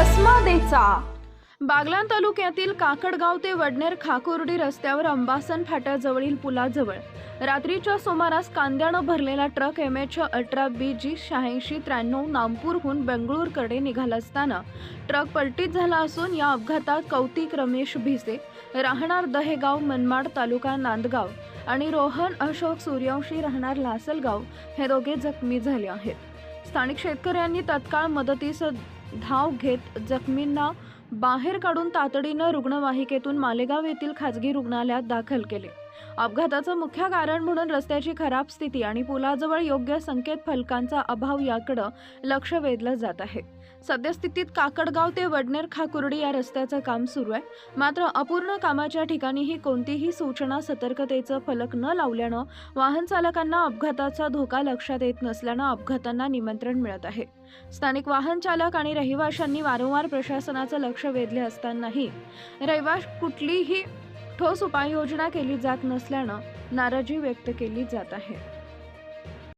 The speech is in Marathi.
घडामोडींचा बागलाण तालुक्यातील काकडगाव ते वडनेर खाकुर्डी रस्त्यावर अंबासन फाट्याजवळील पुलाजवळ. रात्रीच्या सुमारास कांद्यानं भरलेला ट्रक एम एच अठरा बी जी शहाऐंशी त्र्याण्णव नागपूरहून बेंगळूरकडे निघाला असताना ट्रक पलटीत झाला असून या अपघातात कौतिक रमेश भिसे राहणार दहेगाव मनमाड तालुका नांदगाव आणि रोहन अशोक सूर्यवंशी राहणार लासलगाव हे दोघे जखमी झाले आहेत. स्थानिक शेतकऱ्यांनी तत्काळ मदतीस धाव घेत जखमींना बाहेर काढून तातडीनं रुग्णवाहिकेतून मालेगाव येथील खाजगी रुग्णालयात दाखल केले. अपघाताचं मुख्य कारण म्हणून रस्त्याची खराब स्थिती आणि पुलाजवळ योग्य संकेत फलकांचा अभाव याकडं लक्ष वेधलं जात आहे. सद्यस्थितीत काकडगाव ते वडनेर खाकुर्डी या रस्त्याचं काम सुरू आहे. मात्र अपूर्ण कामाच्या ठिकाणीही कोणतीही सूचना सतर्कतेचं फलक न लावल्यानं वाहन चालकांना अपघाताचा धोका लक्षात येत नसल्यानं अपघातांना निमंत्रण मिळत आहे. स्थानिक वाहन चालक आणि रहिवाशांनी वारंवार प्रशासनाचं लक्ष वेधले असतानाही रहिवाश कुठलीही ठोस उपाययोजना केली जात नसल्यानं नाराजी व्यक्त केली जात आहे.